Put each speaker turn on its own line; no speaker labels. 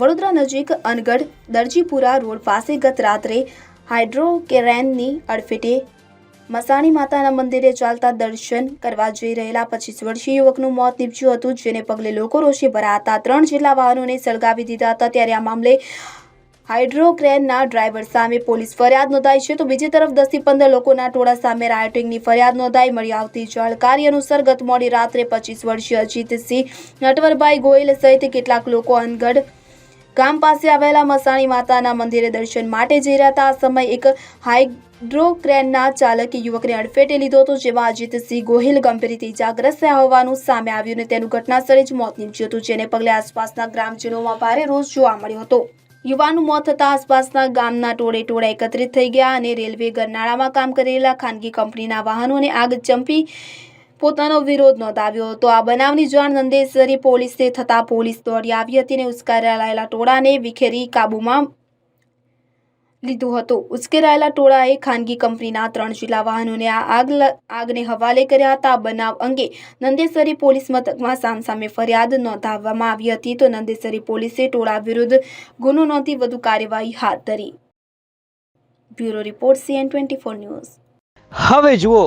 વડોદરા નજીક અનગઢ દરજીપુરા રોડ પાસે ગત રાત્રે હાઇડ્રોકેરેનની અડફેટે મસાણી માતાના મંદિરે ચાલતા દર્શન કરવા જઈ રહેલા પચીસ વર્ષીય યુવકનું મોત નીપજ્યું હતું, જેને પગલે લોકો રોષે ભરાતા ત્રણ જેટલા વાહનોને સળગાવી દીધા હતા. ત્યારે આ મામલે હાઇડ્રોક્રેનના ડ્રાઈવર સામે પોલીસ ફરિયાદ નોંધાઈ છે. તો બીજી તરફ દસથી પંદર લોકોના ટોળા સામે રાયોટિંગની ફરિયાદ નોંધાઈ. મળી આવતી જાણકારી અનુસાર ગત મોડી રાત્રે પચીસ વર્ષીય અજીતસિંહ નટવરભાઈ ગોયલ સહિત કેટલાક લોકો અનગઢ ગામ પાસે આવેલા મસાણી માતાના મંદિરે દર્શન માટે જઈ રહ્યા હતા. આ સમયે એક હાઇડ્રોક્રેનના ચાલકે યુવકને અડફેટે લીધો હતો, જેમાં અજીતસિંહ ગોહિલ ગંભીર રીતે ઇજાગ્રસ્ત થયા હોવાનું સામે આવ્યું અને તેનું ઘટનાસ્થળે જ મોત નીપજ્યું હતું, જેને પગલે આસપાસના ગ્રામજનોમાં ભારે રોષ જોવા મળ્યો હતો. યુવાનનું મોત થતાં આસપાસના ગામના ટોળે ટોળા એકત્રિત થઈ ગયા અને રેલવે ગરનાળામાં કામ કરેલા ખાનગી કંપનીના વાહનોને આગ ચંપી પોતાનો વિરોધ નોંધાવ્યો હતો. આ બનાવની જાણ નંદેસરી પોલીસને થતાં પોલીસ દોડી આવી હતી અને ઉશ્કેરાયેલા ટોળાને વિખેરી કાબૂમાં લીધું હતું. ઉશ્કેરાયેલા ટોળાએ ખાનગી કંપનીના ત્રણ જિલ્લા વાહનોને આગ આગને હવાલે કર્યા હતા. બનાવ અંગે નંદેસરી પોલીસ મથકમાં સામસામે ફરિયાદ નોંધાવવામાં આવી હતી તો નંદેસરી પોલીસે ટોળા વિરુદ્ધ ગુનો નોંધી વધુ કાર્યવાહી હાથ ધરી. Bureau report CN twenty news.
હવે જુઓ